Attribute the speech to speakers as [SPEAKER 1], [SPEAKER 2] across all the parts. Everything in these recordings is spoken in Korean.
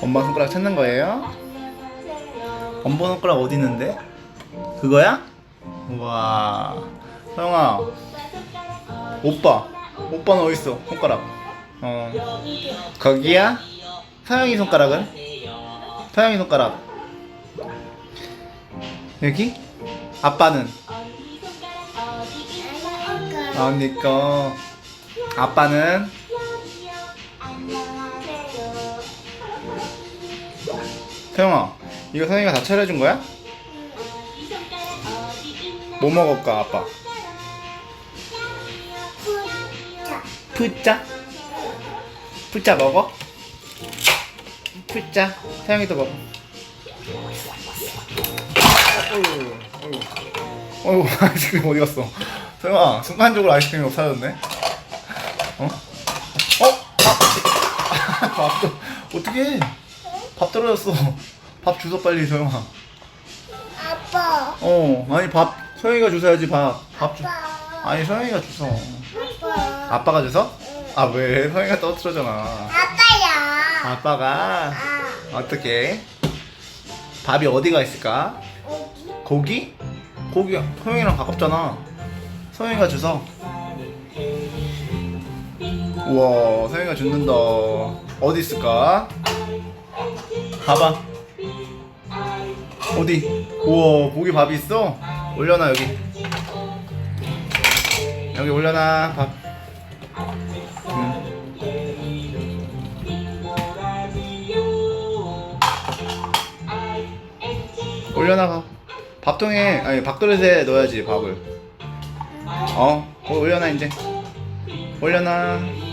[SPEAKER 1] 엄마 손가락 찾는 거예요? 엄마 손가락 어디 있는데? 그거야? 우와 서영아 오빠 오빠는 어디 있어 손가락 어 거기야? 서영이 손가락은? 서영이 손가락 여기? 아빠는? 아니까 아빠는? 서영아 이거 선생이가 다 차려준 거야? 뭐 먹을까 아빠? 푸짜? 푸짜 먹어? 푸짜 서영이도 먹어 어휴 어휴 어휴 아이스크림 어디 갔어 서영아 순간적으로 아이스크림이 없어졌네 어? 어? 밥! 밥도 어떻게 밥 떨어졌어 밥 주워 빨리 서영아
[SPEAKER 2] 아빠.
[SPEAKER 1] 어 아니 밥 서영이가 주워야지 밥 밥 주...
[SPEAKER 2] 아빠.
[SPEAKER 1] 아니 서영이가 주워
[SPEAKER 2] 아빠.
[SPEAKER 1] 아빠가 줘서? 아왜 서영이가 떨어뜨려잖아
[SPEAKER 2] 아빠야.
[SPEAKER 1] 아빠가
[SPEAKER 2] 아.
[SPEAKER 1] 어떻게 밥이 어디가 있을까? 고기? 고기 서영이랑 가깝잖아 서영이가 주서 우와 서영이가 줍는다 어디 있을까? 봐봐 어디? 우와 고기 밥이 있어? 올려놔 여기 여기 올려놔 밥 응. 올려놔 밥 밥통에 아니 밥그릇에 넣어야지 밥을 어 어, 올려놔 이제 올려놔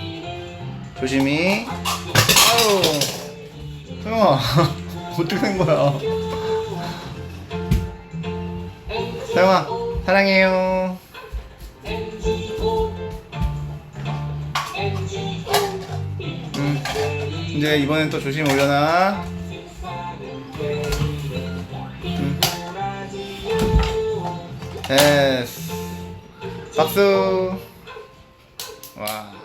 [SPEAKER 1] 조심히. 아유 소영아 어떻게 된 거야? 소영아 사랑해요. 음 이제 이번엔 또 조심히 올려놔 음. 됐어. 박수. 와